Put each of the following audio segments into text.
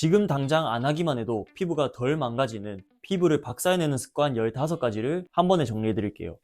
지금 당장 안 하기만 해도 피부가 덜 망가지는 피부를 박살내는 습관 15가지를 한 번에 정리해 드릴게요.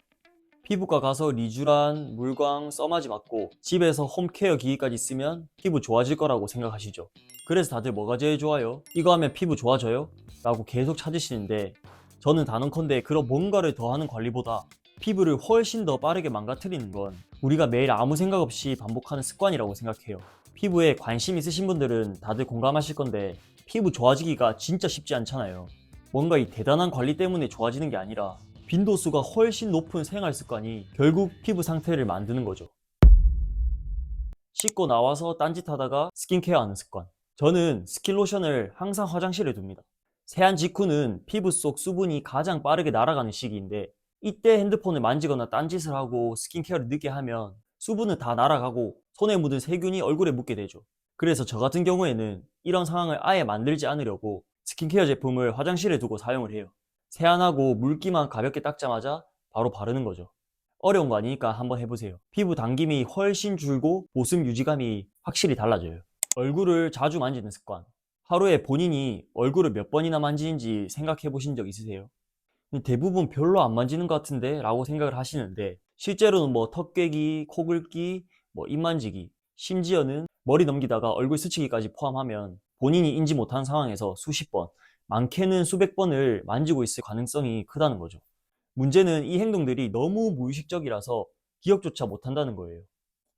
피부과 가서 리쥬란, 물광, 써마지 맞고 집에서 홈케어 기기까지 쓰면 피부 좋아질 거라고 생각하시죠. 그래서 다들 뭐가 제일 좋아요? 이거 하면 피부 좋아져요? 라고 계속 찾으시는데 저는 단언컨대 그런 뭔가를 더 하는 관리보다 피부를 훨씬 더 빠르게 망가뜨리는 건 우리가 매일 아무 생각 없이 반복하는 습관이라고 생각해요. 피부에 관심 있으신 분들은 다들 공감하실 건데 피부 좋아지기가 진짜 쉽지 않잖아요. 뭔가 이 대단한 관리 때문에 좋아지는 게 아니라 빈도수가 훨씬 높은 생활 습관이 결국 피부 상태를 만드는 거죠. 씻고 나와서 딴짓 하다가 스킨케어 하는 습관. 저는 스킨로션을 항상 화장실에 둡니다. 세안 직후는 피부 속 수분이 가장 빠르게 날아가는 시기인데 이때 핸드폰을 만지거나 딴짓을 하고 스킨케어를 늦게 하면 수분은 다 날아가고 손에 묻은 세균이 얼굴에 묻게 되죠. 그래서 저 같은 경우에는 이런 상황을 아예 만들지 않으려고 스킨케어 제품을 화장실에 두고 사용을 해요. 세안하고 물기만 가볍게 닦자마자 바로 바르는 거죠. 어려운 거 아니니까 한번 해보세요. 피부 당김이 훨씬 줄고 보습 유지감이 확실히 달라져요. 얼굴을 자주 만지는 습관. 하루에 본인이 얼굴을 몇 번이나 만지는지 생각해 보신 적 있으세요? 대부분 별로 안 만지는 것 같은데 라고 생각을 하시는데 실제로는 뭐턱 꿰기, 코 긁기, 뭐 입 만지기, 심지어는 머리 넘기다가 얼굴 스치기까지 포함하면 본인이 인지 못한 상황에서 수십 번, 많게는 수백 번을 만지고 있을 가능성이 크다는 거죠. 문제는 이 행동들이 너무 무의식적이라서 기억조차 못한다는 거예요.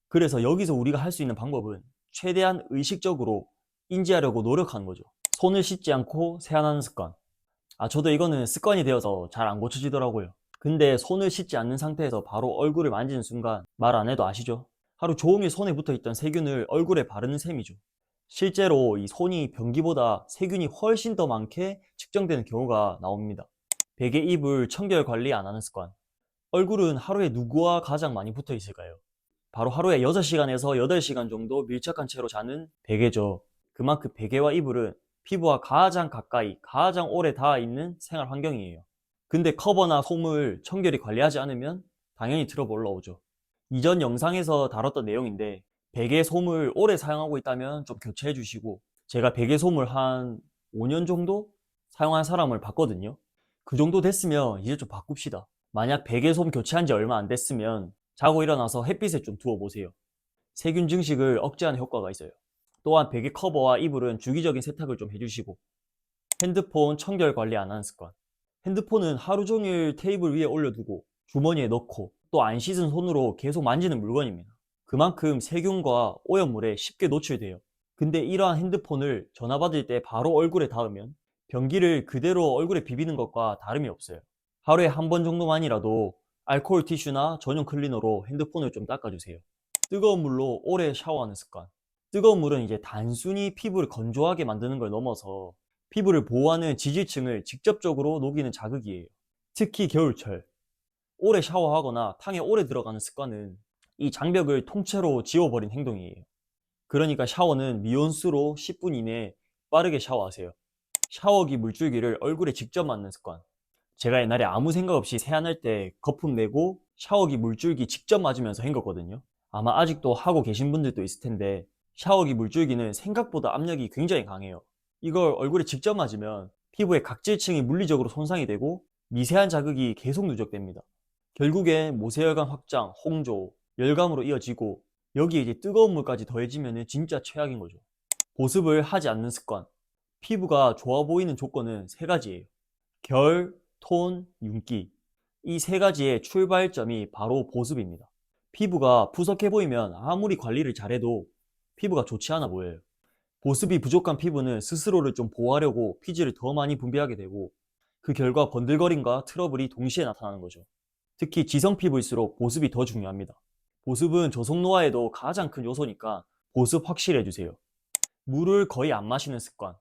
그래서 여기서 우리가 할 수 있는 방법은 최대한 의식적으로 인지하려고 노력하는 거죠. 손을 씻지 않고 세안하는 습관. 아, 저도 이거는 습관이 되어서 잘 안 고쳐지더라고요. 근데 손을 씻지 않는 상태에서 바로 얼굴을 만지는 순간 말 안 해도 아시죠? 하루 종일 손에 붙어 있던 세균을 얼굴에 바르는 셈이죠. 실제로 이 손이 변기보다 세균이 훨씬 더 많게 측정되는 경우가 나옵니다. 베개 이불 청결 관리 안 하는 습관. 얼굴은 하루에 누구와 가장 많이 붙어 있을까요? 바로 하루에 6시간에서 8시간 정도 밀착한 채로 자는 베개죠. 그만큼 베개와 이불은 피부와 가장 가까이, 가장 오래 닿아 있는 생활 환경이에요. 근데 커버나 솜을 청결히 관리하지 않으면 당연히 트러블 올라오죠. 이전 영상에서 다뤘던 내용인데 베개 솜을 오래 사용하고 있다면 좀 교체해 주시고 제가 베개 솜을 한 5년 정도 사용한 사람을 봤거든요. 그 정도 됐으면 이제 좀 바꿉시다. 만약 베개 솜 교체한 지 얼마 안 됐으면 자고 일어나서 햇빛에 좀 두어 보세요. 세균 증식을 억제하는 효과가 있어요. 또한 베개 커버와 이불은 주기적인 세탁을 좀 해주시고 핸드폰 청결 관리 안 하는 습관 핸드폰은 하루 종일 테이블 위에 올려두고 주머니에 넣고 또 안 씻은 손으로 계속 만지는 물건입니다. 그만큼 세균과 오염물에 쉽게 노출돼요. 근데 이러한 핸드폰을 전화 받을 때 바로 얼굴에 닿으면 변기를 그대로 얼굴에 비비는 것과 다름이 없어요. 하루에 한 번 정도만이라도 알코올 티슈나 전용 클리너로 핸드폰을 좀 닦아주세요. 뜨거운 물로 오래 샤워하는 습관. 뜨거운 물은 이제 단순히 피부를 건조하게 만드는 걸 넘어서 피부를 보호하는 지질층을 직접적으로 녹이는 자극이에요. 특히 겨울철. 오래 샤워하거나 탕에 오래 들어가는 습관은 이 장벽을 통째로 지워버린 행동이에요. 그러니까 샤워는 미온수로 10분 이내에 빠르게 샤워하세요. 샤워기 물줄기를 얼굴에 직접 맞는 습관. 제가 옛날에 아무 생각 없이 세안할 때 거품 내고 샤워기 물줄기 직접 맞으면서 헹궜거든요. 아마 아직도 하고 계신 분들도 있을 텐데 샤워기 물줄기는 생각보다 압력이 굉장히 강해요. 이걸 얼굴에 직접 맞으면 피부의 각질층이 물리적으로 손상이 되고 미세한 자극이 계속 누적됩니다. 결국에 모세혈관 확장, 홍조, 열감으로 이어지고 여기에 이제 뜨거운 물까지 더해지면 진짜 최악인 거죠. 보습을 하지 않는 습관. 피부가 좋아 보이는 조건은 세 가지예요. 결, 톤, 윤기. 이 세 가지의 출발점이 바로 보습입니다. 피부가 푸석해 보이면 아무리 관리를 잘해도 피부가 좋지 않아 보여요. 보습이 부족한 피부는 스스로를 좀 보호하려고 피지를 더 많이 분비하게 되고 그 결과 번들거림과 트러블이 동시에 나타나는 거죠. 특히 지성 피부일수록 보습이 더 중요합니다. 보습은 저속 노화에도 가장 큰 요소니까 보습 확실히 해주세요. 물을 거의 안 마시는 습관.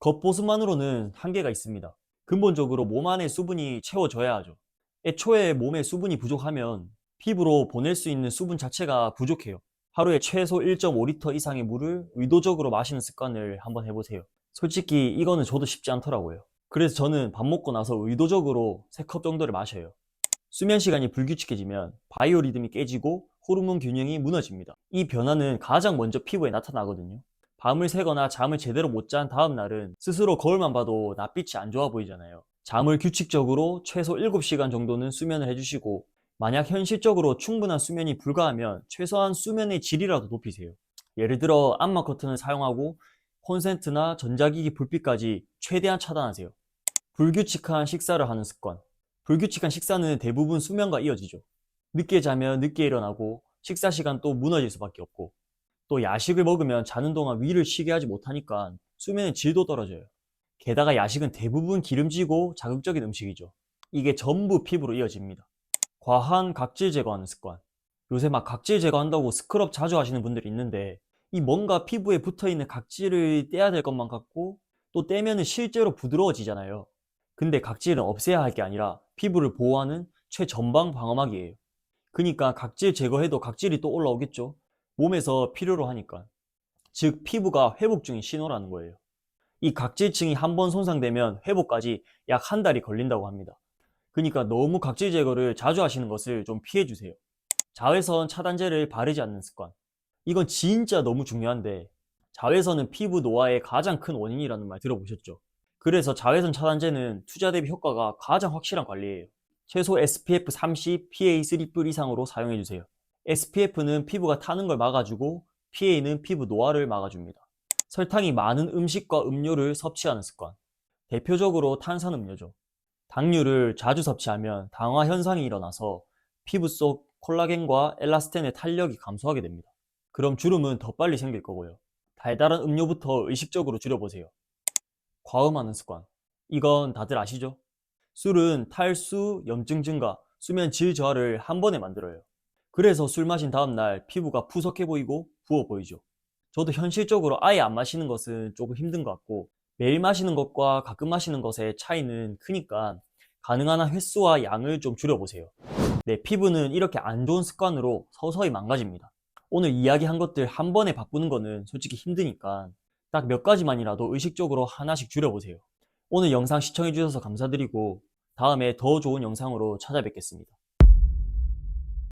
겉보습만으로는 한계가 있습니다. 근본적으로 몸 안에 수분이 채워져야 하죠. 애초에 몸에 수분이 부족하면 피부로 보낼 수 있는 수분 자체가 부족해요. 하루에 최소 1.5리터 이상의 물을 의도적으로 마시는 습관을 한번 해보세요. 솔직히 이거는 저도 쉽지 않더라고요. 그래서 저는 밥 먹고 나서 의도적으로 3컵 정도를 마셔요. 수면 시간이 불규칙해지면 바이오 리듬이 깨지고 호르몬 균형이 무너집니다. 이 변화는 가장 먼저 피부에 나타나거든요. 밤을 새거나 잠을 제대로 못 잔 다음 날은 스스로 거울만 봐도 낯빛이 안 좋아 보이잖아요. 잠을 규칙적으로 최소 7시간 정도는 수면을 해주시고 만약 현실적으로 충분한 수면이 불가하면 최소한 수면의 질이라도 높이세요. 예를 들어 암막 커튼을 사용하고 콘센트나 전자기기 불빛까지 최대한 차단하세요. 불규칙한 식사를 하는 습관. 불규칙한 식사는 대부분 수면과 이어지죠. 늦게 자면 늦게 일어나고 식사 시간 또 무너질 수밖에 없고 또 야식을 먹으면 자는 동안 위를 쉬게 하지 못하니까 수면의 질도 떨어져요. 게다가 야식은 대부분 기름지고 자극적인 음식이죠. 이게 전부 피부로 이어집니다. 과한 각질 제거하는 습관. 요새 막 각질 제거한다고 스크럽 자주 하시는 분들이 있는데 이 뭔가 피부에 붙어 있는 각질을 떼야 될 것만 같고 또 떼면은 실제로 부드러워지잖아요. 근데 각질은 없애야 할 게 아니라 피부를 보호하는 최전방 방어막이에요. 그니까 각질 제거해도 각질이 또 올라오겠죠. 몸에서 필요로 하니까. 즉 피부가 회복 중인 신호라는 거예요. 이 각질층이 한 번 손상되면 회복까지 약 한 달이 걸린다고 합니다. 그러니까 너무 각질 제거를 자주 하시는 것을 좀 피해 주세요. 자외선 차단제를 바르지 않는 습관. 이건 진짜 너무 중요한데 자외선은 피부 노화의 가장 큰 원인이라는 말 들어보셨죠? 그래서 자외선 차단제는 투자 대비 효과가 가장 확실한 관리예요. 최소 SPF 30, PA 3뿔 이상으로 사용해 주세요. SPF는 피부가 타는 걸 막아주고 PA는 피부 노화를 막아줍니다. 설탕이 많은 음식과 음료를 섭취하는 습관. 대표적으로 탄산음료죠. 당류를 자주 섭취하면 당화 현상이 일어나서 피부 속 콜라겐과 엘라스틴의 탄력이 감소하게 됩니다. 그럼 주름은 더 빨리 생길 거고요. 달달한 음료부터 의식적으로 줄여보세요. 과음하는 습관. 이건 다들 아시죠? 술은 탈수, 염증 증가, 수면 질 저하를 한 번에 만들어요. 그래서 술 마신 다음날 피부가 푸석해 보이고 부어 보이죠. 저도 현실적으로 아예 안 마시는 것은 조금 힘든 것 같고 매일 마시는 것과 가끔 마시는 것의 차이는 크니까 가능한 한 횟수와 양을 좀 줄여보세요. 내 피부는 이렇게 안 좋은 습관으로 서서히 망가집니다. 오늘 이야기한 것들 한 번에 바꾸는 거는 솔직히 힘드니까 딱 몇 가지만이라도 의식적으로 하나씩 줄여보세요. 오늘 영상 시청해주셔서 감사드리고 다음에 더 좋은 영상으로 찾아뵙겠습니다.